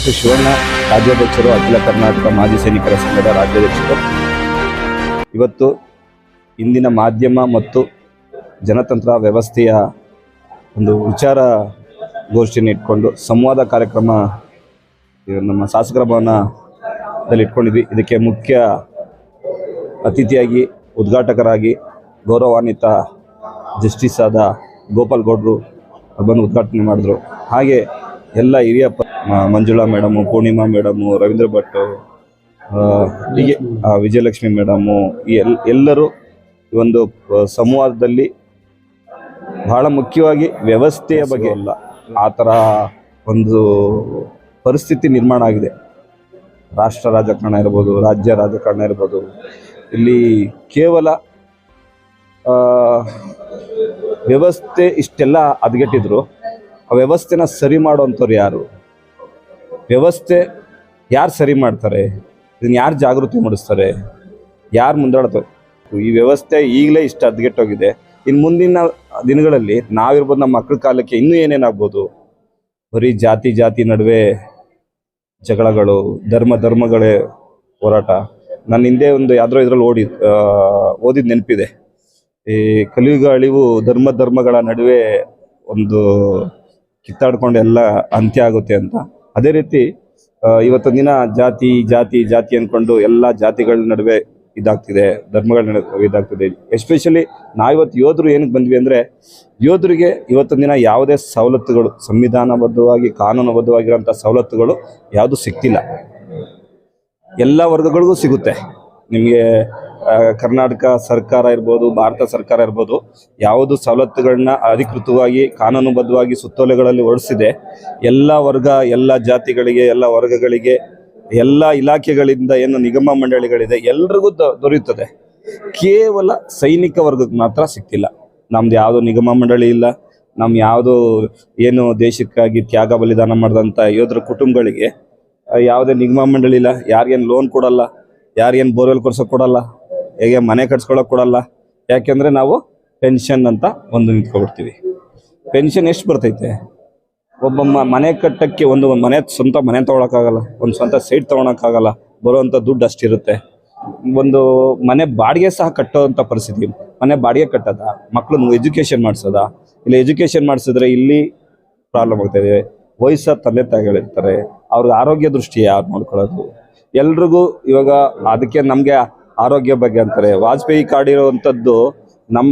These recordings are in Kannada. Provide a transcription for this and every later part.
ಡಾಕ್ಟರ್ ಶಿವಣ್ಣ, ರಾಜ್ಯಾಧ್ಯಕ್ಷರು ಅಖಿಲ ಕರ್ನಾಟಕ ಮಾಜಿ ಸೈನಿಕರ ಸಂಘದ ರಾಜ್ಯಾಧ್ಯಕ್ಷರು. ಇವತ್ತು ಇಂದಿನ ಮಾಧ್ಯಮ ಮತ್ತು ಜನತಂತ್ರ ವ್ಯವಸ್ಥೆಯ ಒಂದು ವಿಚಾರ ಗೋಷ್ಠಿಯನ್ನು ಇಟ್ಕೊಂಡು ಸಂವಾದ ಕಾರ್ಯಕ್ರಮ ನಮ್ಮ ಶಾಸಕರ ಭವನದಲ್ಲಿ ಇಟ್ಕೊಂಡಿದ್ವಿ. ಇದಕ್ಕೆ ಮುಖ್ಯ ಅತಿಥಿಯಾಗಿ, ಉದ್ಘಾಟಕರಾಗಿ ಗೌರವಾನ್ವಿತ ಜಸ್ಟಿಸ್ ಆದ ಗೋಪಾಲ್ ಗೌಡ್ರು ಬಂದು ಉದ್ಘಾಟನೆ ಮಾಡಿದ್ರು. ಹಾಗೆ ಎಲ್ಲ ಹಿರಿಯ ಪ ಮಂಜುಳಾ ಮೇಡಮು ಪೂರ್ಣಿಮಾ ಮೇಡಮು ರವೀಂದ್ರ ಭಟ್ ಹೀಗೆ ವಿಜಯಲಕ್ಷ್ಮಿ ಮೇಡಮು ಈ ಎಲ್ ಎಲ್ಲರೂ ಈ ಒಂದು ಸಂವಾದದಲ್ಲಿ ಬಹಳ ಮುಖ್ಯವಾಗಿ ವ್ಯವಸ್ಥೆಯ ಬಗ್ಗೆ ಅಲ್ಲ. ಆ ಥರ ಒಂದು ಪರಿಸ್ಥಿತಿ ನಿರ್ಮಾಣ ಆಗಿದೆ. ರಾಷ್ಟ್ರ ರಾಜಕಾರಣ ಇರ್ಬೋದು ರಾಜ್ಯ ರಾಜಕಾರಣ ಇರ್ಬೋದು. ಇಲ್ಲಿ ಕೇವಲ ವ್ಯವಸ್ಥೆ ಇಷ್ಟೆಲ್ಲ ಹದಗೆಟ್ಟಿದ್ರು ಆ ವ್ಯವಸ್ಥೆನ ಸರಿ ಮಾಡುವಂಥವ್ರು ಯಾರು? ವ್ಯವಸ್ಥೆ ಯಾರು ಸರಿ ಮಾಡ್ತಾರೆ ಇದನ್ನು ಯಾರು ಜಾಗೃತಿ ಮೂಡಿಸ್ತಾರೆ, ಯಾರು ಮುಂದಾಡ್ತಾರೆ. ಈ ವ್ಯವಸ್ಥೆ ಈಗಲೇ ಇಷ್ಟು ಅದ್ಗೆಟ್ಟೋಗಿದೆ ಇನ್ನು ಮುಂದಿನ ದಿನಗಳಲ್ಲಿ ನಾವಿರ್ಬೋದು ನಮ್ಮ ಮಕ್ಕಳ ಕಾಲಕ್ಕೆ ಇನ್ನೂ ಏನೇನಾಗ್ಬೋದು ಬರೀ ಜಾತಿ ಜಾತಿ ನಡುವೆ ಜಗಳಗಳು, ಧರ್ಮ ಧರ್ಮಗಳೇ ಹೋರಾಟ. ನನ್ನ ಹಿಂದೆ ಒಂದು ಯಾವ್ದೋ ಇದರಲ್ಲಿ ಓಡಿ ಓದಿದ ನೆನಪಿದೆ. ಈ ಕಲಿಯುಗ ಅಳಿವು ಧರ್ಮ ಧರ್ಮಗಳ ನಡುವೆ ಒಂದು ಕಿತ್ತಾಡ್ಕೊಂಡು ಎಲ್ಲ ಅಂತ್ಯ ಆಗುತ್ತೆ ಅಂತ. ಅದೇ ರೀತಿ ಇವತ್ತು ದಿನ ಜಾತಿ ಜಾತಿ ಜಾತಿ ಅಂದ್ಕೊಂಡು ಎಲ್ಲ ಜಾತಿಗಳ ನಡುವೆ ಇದಾಗ್ತಿದೆ, ಧರ್ಮಗಳ ನಡುವೆ ಇದಾಗ್ತಿದೆ. ಎಸ್ಪೆಷಲಿ ನಾವಿವತ್ತು ಯೋಧರು ಏನಕ್ಕೆ ಬಂದ್ವಿ ಅಂದರೆ, ಯೋಧರಿಗೆ ಇವತ್ತಿನ ದಿನ ಯಾವುದೇ ಸವಲತ್ತುಗಳು, ಸಂವಿಧಾನಬದ್ಧವಾಗಿ ಕಾನೂನುಬದ್ಧವಾಗಿರೋಂಥ ಸವಲತ್ತುಗಳು ಯಾವುದು ಸಿಗ್ತಿಲ್ಲ. ಎಲ್ಲ ವರ್ಗಗಳಿಗೂ ಸಿಗುತ್ತೆ. ನಿಮಗೆ ಕರ್ನಾಟಕ ಸರ್ಕಾರ ಇರ್ಬೋದು, ಭಾರತ ಸರ್ಕಾರ ಇರ್ಬೋದು, ಯಾವುದು ಸವಲತ್ತುಗಳನ್ನ ಅಧಿಕೃತವಾಗಿ, ಕಾನೂನುಬದ್ಧವಾಗಿ ಸುತ್ತೋಲೆಗಳಲ್ಲಿ ಹೊರಡಿಸಿದೆ, ಎಲ್ಲ ವರ್ಗ, ಎಲ್ಲ ಜಾತಿಗಳಿಗೆ, ಎಲ್ಲ ವರ್ಗಗಳಿಗೆ, ಎಲ್ಲ ಇಲಾಖೆಗಳಿಂದ ಏನು ನಿಗಮ ಮಂಡಳಿಗಳಿದೆ, ಎಲ್ರಿಗೂ ದೊರೆಯುತ್ತದೆ. ಕೇವಲ ಸೈನಿಕ ವರ್ಗಕ್ಕೆ ಮಾತ್ರ ಸಿಕ್ಕಿಲ್ಲ ನಮ್ದು ಯಾವುದು ನಿಗಮ ಮಂಡಳಿ ಇಲ್ಲ ನಮ್ಮ ಯಾವುದು ಏನು ದೇಶಕ್ಕಾಗಿ ತ್ಯಾಗ ಬಲಿದಾನ ಮಾಡಿದಂತ ಯೋಧರ ಕುಟುಂಬಗಳಿಗೆ ಯಾವುದೇ ನಿಗಮ ಮಂಡಳಿ ಇಲ್ಲ, ಯಾರಿಗೇನು ಲೋನ್ ಕೊಡಲ್ಲ, ಯಾರಿಗೇನು ಬೋರ್ವೆಲ್ ಕೊಡ್ಸೋಕೆ ಕೊಡಲ್ಲ ಹೇಗೆ ಮನೆ ಕಟ್ಸ್ಕೊಳಕ್ ಕೊಡಲ್ಲ? ಯಾಕೆಂದ್ರೆ ನಾವು ಪೆನ್ಷನ್ ಅಂತ ಒಂದು ನಿಂತ್ಕೊಬಿಡ್ತೀವಿ. ಪೆನ್ಷನ್ ಎಷ್ಟು ಬರ್ತೈತೆ? ಒಬ್ಬ ಮನೆ ಕಟ್ಟಕ್ಕೆ ಒಂದು ಮನೆ ಸ್ವಂತ ಮನೆ ತೊಗೊಳಕ್ಕಾಗಲ್ಲ, ಒಂದು ಸ್ವಂತ ಸೈಟ್ ತೊಗೊಳಕ್ಕಾಗಲ್ಲ ಬರುವಂಥ ದುಡ್ಡು ಅಷ್ಟಿರುತ್ತೆ. ಒಂದು ಮನೆ ಬಾಡಿಗೆ ಸಹ ಕಟ್ಟೋಂತ ಪರಿಸ್ಥಿತಿ. ಮನೆ ಬಾಡಿಗೆ ಕಟ್ಟೋದ ಮಕ್ಕಳನ್ನು ಎಜುಕೇಷನ್ ಮಾಡಿಸೋದ. ಇಲ್ಲ ಎಜುಕೇಷನ್ ಮಾಡಿಸಿದ್ರೆ ಇಲ್ಲಿ ಪ್ರಾಬ್ಲಮ್ ಆಗ್ತಾಯಿದೆ ವಯಸ್ಸಾದ ತಂದೆ ತಾಯಿಗಳಿರ್ತಾರೆ, ಅವ್ರಿಗೆ ಆರೋಗ್ಯ ದೃಷ್ಟಿ ಯಾರು ನೋಡ್ಕೊಳ್ಳೋದು? ಎಲ್ರಿಗೂ ಇವಾಗ ಅದಕ್ಕೆ ನಮಗೆ ಆರೋಗ್ಯ ಬಗ್ಗೆ ಅಂತಾರೆ. ವಾಜಪೇಯಿ ಕಾರ್ಡ್ ಇರುವಂಥದ್ದು ನಮ್ಮ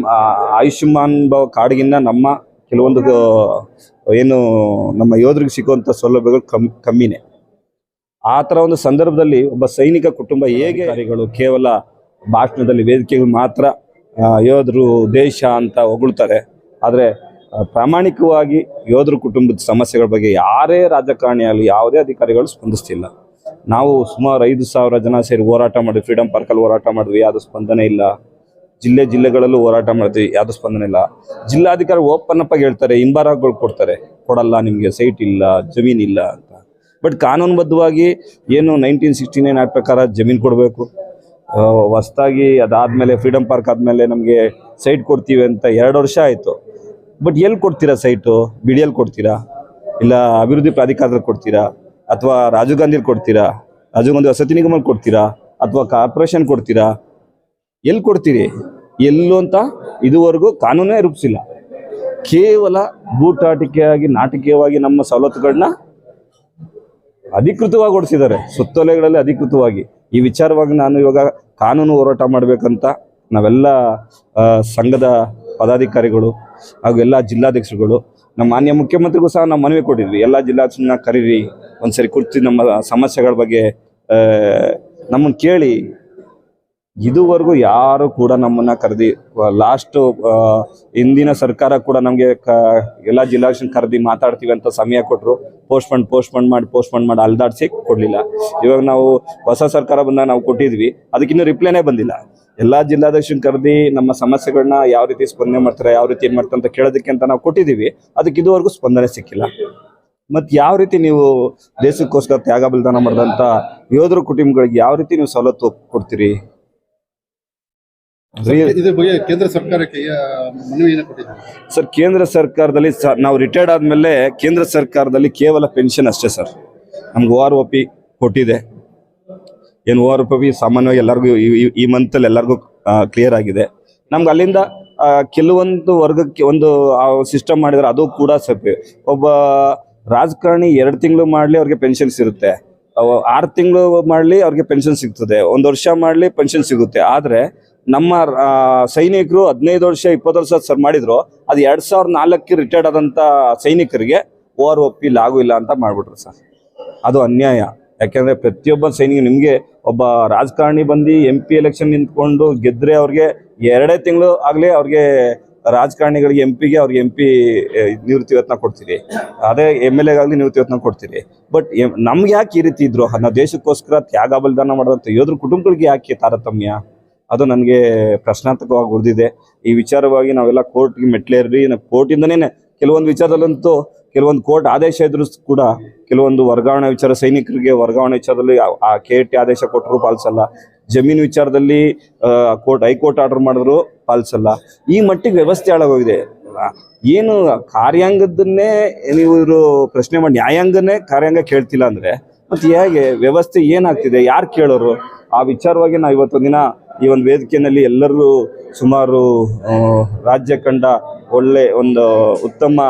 ಆಯುಷ್ಮಾನ್ ಭವ ಕಾರ್ಡ್ಗಿನ್ನ ನಮ್ಮ ಕೆಲವೊಂದು ಏನು ನಮ್ಮ ಯೋಧರಿಗೆ ಸಿಗುವಂಥ ಸೌಲಭ್ಯಗಳು ಕಮ್ ಕಮ್ಮಿನೇ. ಆ ಥರ ಒಂದು ಸಂದರ್ಭದಲ್ಲಿ ಒಬ್ಬ ಸೈನಿಕ ಕುಟುಂಬ ಹೇಗೆ ಕಾರ್ಯಗಳು ಕೇವಲ ಭಾಷಣದಲ್ಲಿ ವೇದಿಕೆಗಳು ಮಾತ್ರ ಯೋಧರು ದೇಶ ಅಂತ ಹೊಗಳ್ತಾರೆ. ಆದರೆ ಪ್ರಾಮಾಣಿಕವಾಗಿ ಯೋಧರ ಕುಟುಂಬದ ಸಮಸ್ಯೆಗಳ ಬಗ್ಗೆ ಯಾರೇ ರಾಜಕಾರಣಿ ಆಗಲಿ ಯಾವುದೇ ಅಧಿಕಾರಿಗಳು ಸ್ಪಂದಿಸ್ತಿಲ್ಲ. ನಾವು ಸುಮಾರು ಐದು ಸಾವಿರ ಜನ ಸೇರಿ ಹೋರಾಟ ಮಾಡಿದ್ವಿ. ಫ್ರೀಡಮ್ ಪಾರ್ಕಲ್ಲಿ ಹೋರಾಟ ಮಾಡಿದ್ವಿ. ಯಾವುದು ಸ್ಪಂದನೆ ಇಲ್ಲ. ಜಿಲ್ಲೆ ಜಿಲ್ಲೆಗಳಲ್ಲೂ ಹೋರಾಟ ಮಾಡ್ತೀವಿ ಯಾವುದು ಸ್ಪಂದನೆ ಇಲ್ಲ. ಜಿಲ್ಲಾಧಿಕಾರಿ ಓಪನ್ ಅಪ್ ಆಗಿ ಹೇಳ್ತಾರೆ, ಹಿಂಬಾರಗಳು ಕೊಡ್ತಾರೆ. ಕೊಡಲ್ಲ ನಿಮಗೆ ಸೈಟ್ ಇಲ್ಲ, ಜಮೀನ್ ಇಲ್ಲ ಅಂತ. ಬಟ್ ಕಾನೂನುಬದ್ಧವಾಗಿ ಏನು ನೈನ್ಟೀನ್ ಸಿಕ್ಸ್ಟಿ ನೈನ್ ಆಕ್ಟ್ ಪ್ರಕಾರ ಜಮೀನು ಕೊಡಬೇಕು. ಹೊಸ್ದಾಗಿ ಅದಾದಮೇಲೆ ಫ್ರೀಡಮ್ ಪಾರ್ಕ್ ಆದಮೇಲೆ ನಮಗೆ ಸೈಟ್ ಕೊಡ್ತೀವಿ ಅಂತ ಎರಡು ವರ್ಷ ಆಯಿತು. ಬಟ್ ಎಲ್ಲಿ ಕೊಡ್ತೀರಾ ಸೈಟು ಬಿಡಿಯಲ್ಲಿ ಕೊಡ್ತೀರಾ? ಇಲ್ಲ ಅಭಿವೃದ್ಧಿ ಪ್ರಾಧಿಕಾರದಲ್ಲಿ ಕೊಡ್ತೀರಾ? ಅಥವಾ ರಾಜೀವ್ ಗಾಂಧಿ ಕೊಡ್ತೀರಾ? ರಾಜೀವ್ ಗಾಂಧಿ ವಸತಿ ನಿಗಮ ಕೊಡ್ತೀರಾ? ಅಥವಾ ಕಾರ್ಪೊರೇಷನ್ ಕೊಡ್ತೀರಾ? ಎಲ್ಲಿ ಕೊಡ್ತೀರಿ? ಎಲ್ಲೂ ಅಂತ ಇದುವರೆಗೂ ಕಾನೂನೇ ರೂಪಿಸಿಲ್ಲ. ಕೇವಲ ಬೂಟಾಟಿಕೆಯಾಗಿ ನಾಟಕೀಯವಾಗಿ ನಮ್ಮ ಸವಲತ್ತುಗಳನ್ನ ಅಧಿಕೃತವಾಗಿ ಓಡಿಸಿದ್ದಾರೆ ಸುತ್ತೋಲೆಗಳಲ್ಲಿ ಅಧಿಕೃತವಾಗಿ. ಈ ವಿಚಾರವಾಗಿ ನಾನು ಇವಾಗ ಕಾನೂನು ಹೋರಾಟ ಮಾಡಬೇಕಂತ ನಾವೆಲ್ಲ ಸಂಘದ ಪದಾಧಿಕಾರಿಗಳು ಹಾಗೂ ಎಲ್ಲ ಜಿಲ್ಲಾಧ್ಯಕ್ಷರುಗಳು, ನಮ್ಮ ಮಾನ್ಯ ಮುಖ್ಯಮಂತ್ರಿಗೂ ಸಹ ನಾವು ಮನವಿ ಕೊಟ್ಟಿದ್ವಿ. ಎಲ್ಲ ಜಿಲ್ಲಾಧ್ಯಕ್ಷರನ್ನ ಕರೀರಿ. ಒಂದ್ಸರಿ ಕುರ್ತಿ ನಮ್ಮ ಸಮಸ್ಯೆಗಳ ಬಗ್ಗೆ ನಮ್ಮನ್ನು ಕೇಳಿ. ಇದುವರೆಗೂ ಯಾರು ಕೂಡ ನಮ್ಮನ್ನ ಕರೆದಿ ಲಾಸ್ಟ್ ಹಿಂದಿನ ಸರ್ಕಾರ ಕೂಡ ನಮಗೆ ಎಲ್ಲ ಜಿಲ್ಲಾಧ್ಯಕ್ಷ ಕರೆದಿ ಮಾತಾಡ್ತೀವಿ ಅಂತ ಸಮಯ ಕೊಟ್ಟರು ಪೋಸ್ಟ್ಪೋನ್ ಪೋಸ್ಟ್ಪೋನ್ ಮಾಡಿ ಪೋಸ್ಟ್ಪೋನ್ ಮಾಡಿ ಅಲ್ದಾಡ್ಸಿ ಕೊಡಲಿಲ್ಲ. ಇವಾಗ ನಾವು ಹೊಸ ಸರ್ಕಾರ ಬಂದ ನಾವು ಕೊಟ್ಟಿದ್ವಿ. ಅದಕ್ಕಿನ್ನೂ ರಿಪ್ಲೈನೇ ಬಂದಿಲ್ಲ. ಎಲ್ಲ ಜಿಲ್ಲಾಧ್ಯಕ್ಷನ ಕರೆದಿ ನಮ್ಮ ಸಮಸ್ಯೆಗಳನ್ನ ಯಾವ ರೀತಿ ಸ್ಪಂದನೆ ಮಾಡ್ತಾರೆ, ಯಾವ ರೀತಿ ಏನು ಮಾಡ್ತಾರೆ ಅಂತ ಕೇಳೋದಕ್ಕೆ ಅಂತ ನಾವು ಕೊಟ್ಟಿದ್ದೀವಿ. ಅದಕ್ಕೆ ಇದುವರೆಗೂ ಸ್ಪಂದನೆ ಸಿಕ್ಕಿಲ್ಲ. ಮತ್ತು ಯಾವ ರೀತಿ ನೀವು ದೇಶಕ್ಕೋಸ್ಕರ ತ್ಯಾಗ ಬಲಿದಾನ ಮಾಡಿದಂಥ ಯೋಧರ ಕುಟುಂಬಗಳಿಗೆ ಯಾವ ರೀತಿ ನೀವು ಸವಲತ್ತು ಕೊಡ್ತೀರಿ? ಇದ್ರ ಬಗ್ಗೆ ಕೇಂದ್ರ ಸರ್ಕಾರಕ್ಕೆ ಆ, ಮನವಿಯನ್ನು ಕೊಟ್ಟಿದ್ದಾರೆ? ಸರ್ ಕೇಂದ್ರ ಸರ್ಕಾರದಲ್ಲಿ ನಾವು ರಿಟೈರ್ಡ್ ಆದ್ಮೇಲೆ ಕೇಂದ್ರ ಸರ್ಕಾರದಲ್ಲಿ ಕೇವಲ ಪೆನ್ಷನ್ ಅಷ್ಟೇ ಸರ್. ನಮ್ಗೆ ಓ ಆರ್ ಒ ಪಿ ಕೊಟ್ಟಿದೆ. ಏನು ಓ ಆರ್ ಒ ಪಿ ಸಾಮಾನ್ಯವಾಗಿ ಎಲ್ಲರಿಗೂ ಈ- ಮಂತಲ್ಲಿ ಎಲ್ಲರಿಗೂ ಕ್ಲಿಯರ್ ಆಗಿದೆ. ನಮ್ಗೆ ಅಲ್ಲಿಂದ ಕೆಲವೊಂದು ವರ್ಗಕ್ಕೆ ಒಂದು ಸಿಸ್ಟಮ್ ಮಾಡಿದ್ರೆ ಅದು ಕೂಡ ಸಪ್ ಒಬ್ಬ ರಾಜಕಾರಣಿ ಎರಡು ತಿಂಗಳು ಮಾಡಲಿ ಅವ್ರಿಗೆ ಪೆನ್ಷನ್ ಸಿಗುತ್ತೆ. ಆರು ತಿಂಗಳು ಮಾಡಲಿ ಅವ್ರಿಗೆ ಪೆನ್ಷನ್ ಸಿಗ್ತದೆ. ಒಂದು ವರ್ಷ ಮಾಡಲಿ ಪೆನ್ಷನ್ ಸಿಗುತ್ತೆ. ಆದರೆ ನಮ್ಮ ಸೈನಿಕರು ಹದಿನೈದು ವರ್ಷ, ಇಪ್ಪತ್ತು ವರ್ಷ ಸರ್ ಮಾಡಿದ್ರು, ಅದು ಎರಡು ಸಾವಿರದ ನಾಲ್ಕಕ್ಕೆ ರಿಟೈರ್ಡ್ ಆದಂಥ ಸೈನಿಕರಿಗೆ ಓ ಆರ್ ಲಾಗು ಇಲ್ಲ ಅಂತ ಮಾಡಿಬಿಟ್ರು ಸರ್. ಅದು ಅನ್ಯಾಯ. ಯಾಕೆಂದರೆ ಪ್ರತಿಯೊಬ್ಬ ಸೈನಿಕ, ನಿಮಗೆ ಒಬ್ಬ ರಾಜಕಾರಣಿ ಬಂದು ಎಂ ಪಿ ಎಲೆಕ್ಷನ್ ನಿಂತ್ಕೊಂಡು ಗೆದ್ದರೆ ಅವ್ರಿಗೆ ಎರಡೇ ತಿಂಗಳು ಆಗಲಿ ಅವ್ರಿಗೆ ರಾಜಕಾರಣಿಗಳಿಗೆ ಎಂ ಪಿಗೆ ಅವ್ರಿಗೆ ಎಂ ಪಿ ನಿವೃತ್ತಿ ವೇತನ ಕೊಡ್ತೀರಿ. ಅದೇ ಎಂ ಎಲ್ ಎಗಾಗಲಿ ನಿವೃತ್ತಿ ವೇತನ ಕೊಡ್ತೀರಿ. ಬಟ್ ನಮ್ಗೆ ಯಾಕೆ ಈ ರೀತಿ ಇದ್ರು? ನಾವು ದೇಶಕ್ಕೋಸ್ಕರ ತ್ಯಾಗ, ಬಲಿದಾನ ಮಾಡೋದಂತ ಯೋಧರ ಕುಟುಂಬಗಳಿಗೆ ಯಾಕೆ ತಾರತಮ್ಯ? ಅದು ನನಗೆ ಪ್ರಶ್ನಾರ್ಥಕವಾಗಿ ಉಳಿದಿದೆ. ಈ ವಿಚಾರವಾಗಿ ನಾವೆಲ್ಲ ಕೋರ್ಟ್ಗೆ ಮೆಟ್ಲೇರಿ ಕೋರ್ಟಿಂದನೇ ಕೆಲವೊಂದು ವಿಚಾರದಲ್ಲಂತೂ ಕೆಲವೊಂದು ಕೋರ್ಟ್ ಆದೇಶ ಇದ್ರು ಕೂಡ ಕೆಲವೊಂದು ವರ್ಗಾವಣೆ ವಿಚಾರ, ಸೈನಿಕರಿಗೆ ವರ್ಗಾವಣೆ ವಿಚಾರದಲ್ಲಿ ಆ- ಆ ಕೆ ಟಿ ಆದೇಶ ಕೊಟ್ಟರು ಪಾಲಿಸಲ್ಲ. ಜಮೀನು ವಿಚಾರದಲ್ಲಿ ಕೋರ್ಟ್, ಹೈಕೋರ್ಟ್ ಆರ್ಡರ್ ಮಾಡಿದ್ರು ಪಾಲಿಸಲ್ಲ. ಈ ಮಟ್ಟಿಗೆ ವ್ಯವಸ್ಥೆ ಹಾಳಾಗೋಗಿದೆ. ಏನು ಕಾರ್ಯಾಂಗದನ್ನೇ ನೀವು ಪ್ರಶ್ನೆ ಮಾಡಿ, ನ್ಯಾಯಾಂಗನೇ ಕಾರ್ಯಾಂಗ ಕೇಳ್ತಿಲ್ಲ ಅಂದ್ರೆ, ಮತ್ತೆ ಹೇಗೆ ವ್ಯವಸ್ಥೆ ಏನಾಗ್ತಿದೆ, ಯಾರು ಕೇಳೋರು? ಆ ವಿಚಾರವಾಗಿ ನಾವು ಇವತ್ತೊಂದು ದಿನ ಈ ಒಂದು ವೇದಿಕೆಯಲ್ಲಿ ಎಲ್ಲರೂ ಸುಮಾರು ರಾಜ್ಯ ಕಂಡ ಒಳ್ಳೆ ಒಂದು ಉತ್ತಮ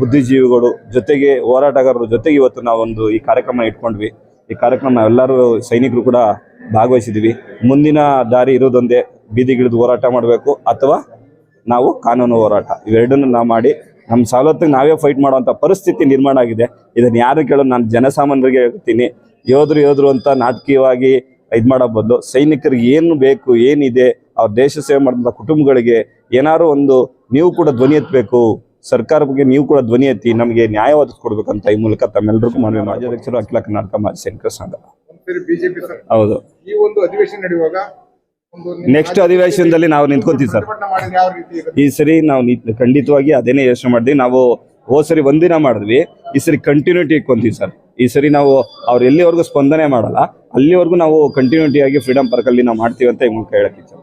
ಬುದ್ಧಿಜೀವಿಗಳು ಜೊತೆಗೆ ಹೋರಾಟಗಾರರು ಜೊತೆಗೆ ಇವತ್ತು ನಾವೊಂದು ಈ ಕಾರ್ಯಕ್ರಮ ಇಟ್ಕೊಂಡ್ವಿ. ಈ ಕಾರ್ಯಕ್ರಮ ನಾವೆಲ್ಲರೂ ಸೈನಿಕರು ಕೂಡ ಭಾಗವಹಿಸಿದ್ವಿ ಮುಂದಿನ ದಾರಿ ಇರೋದೊಂದೇ ಬೀದಿಗಿಳಿದು ಹೋರಾಟ ಮಾಡಬೇಕು ಅಥವಾ ನಾವು ಕಾನೂನು ಹೋರಾಟ. ಇವೆರಡನ್ನು ನಾವು ಮಾಡಿ ನಮ್ಮ ಸವಲತ್ತಿಗೆ ನಾವೇ ಫೈಟ್ ಮಾಡುವಂಥ ಪರಿಸ್ಥಿತಿ ನಿರ್ಮಾಣ ಆಗಿದೆ. ಇದನ್ನು ಯಾರು ಕೇಳೋದು? ನಾನು ಜನಸಾಮಾನ್ಯರಿಗೆ ಹೇಳ್ತೀನಿ. ಯೋಧರು ಯೋಧರು ಅಂತ ನಾಟಕೀಯವಾಗಿ ಇದು ಮಾಡೋ ಬದಲು ಸೈನಿಕರಿಗೆ ಏನು ಬೇಕು, ಏನಿದೆ, ಅವ್ರ ದೇಶ ಸೇವೆ ಮಾಡಿದಂಥ ಕುಟುಂಬಗಳಿಗೆ ಏನಾದ್ರು ಒಂದು ನೀವು ಕೂಡ ಧ್ವನಿ ಎತ್ತಬೇಕು ಸರ್ಕಾರ ಬಗ್ಗೆ ನೀವು ಕೂಡ ಧ್ವನಿ ಎತ್ತಿ ನಮಗೆ ನ್ಯಾಯ ಒದಗಿಸ್ಕೊಡ್ಬೇಕಂತ ಈ ಮೂಲಕ ತಮ್ಮೆಲ್ಲರಿಗೂ ಮನವಿ ಮಾಡಿ ಅಧ್ಯಕ್ಷರು ಅಖಿಲ ಕರ್ನಾಟಕ ಮಾಜಿ ಸೈನಿಕರ ಸಂಘ. BJP sir. ಹೌದು. ಈ ಒಂದು ಅಧಿವೇಶನ ನಡೆಯುವಾಗ ನೆಕ್ಸ್ಟ್ ಅಧಿವೇಶನದಲ್ಲಿ ನಾವು ನಿಂತ್ಕೊಂತೀವಿ ಸರ್. ಈ ಸರಿ ನಾವು ಖಂಡಿತವಾಗಿ ಅದೇನೇ ಯೋಚನೆ ಮಾಡಿದ್ವಿ. ನಾವು ಹೋದ್ ಸರಿ ಒಂದಿನ ಮಾಡಿದ್ವಿ. ಈ ಸರಿ ಕಂಟಿನ್ಯೂಟಿ ಇಟ್ಕೊಂತೀವಿ ಸರ್. ಈ ಸರಿ ನಾವು ಅವ್ರು ಎಲ್ಲಿವರೆಗೂ ಸ್ಪಂದನೆ ಮಾಡಲ್ಲ ಅಲ್ಲಿವರೆಗೂ ನಾವು ಕಂಟಿನ್ಯೂಟಿ ಆಗಿ ಫ್ರೀಡಮ್ ಪಾರ್ಕ್ ಅಲ್ಲಿ ನಾವು ಮಾಡ್ತೀವಿ ಅಂತ ಈ ಮೂಲಕ ಹೇಳಕ್ ಇಚ್ಛೆ.